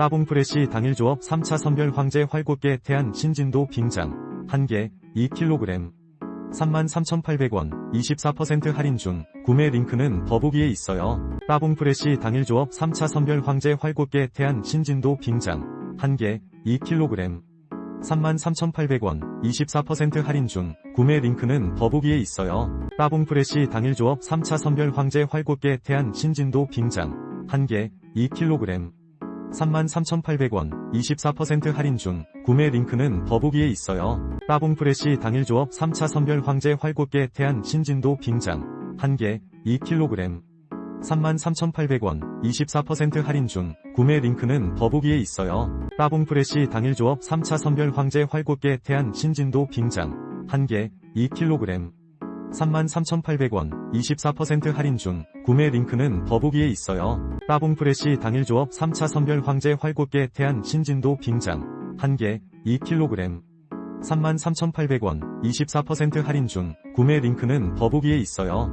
따봉 프레시 당일 조업 3차 선별 황제 활곱게 태안 신진도 빙장. 1개 2kg 33,800원 24% 할인 중 구매 링크는 더보기에 있어요. 따봉 프레시 당일 조업 3차 선별 황제 활곱게 태안 신진도 빙장. 1개 2kg 33,800원 24% 할인 중 구매 링크는 더보기에 있어요. 따봉 프레시 당일 조업 3차 선별 황제 활곱게 태안 신진도 빙장. 1개 2kg 33,800원 24% 할인 중 구매 링크는 더보기에 있어요. 따봉 프레시 당일 조업 3차 선별 황제 활곱게 태안 신진도 빙장 1개 2kg 33,800원 24% 할인 중 구매 링크는 더보기에 있어요. 따봉 프레시 당일 조업 3차 선별 황제 활곱게 태안 신진도 빙장 1개 2kg 33,800원 24% 할인 중 구매 링크는 더보기에 있어요. 따봉 프레시 당일 조업 3차 선별 황제 활곱게 태안 신진도 빙장 1개 2kg 33,800원 24% 할인 중 구매 링크는 더보기에 있어요.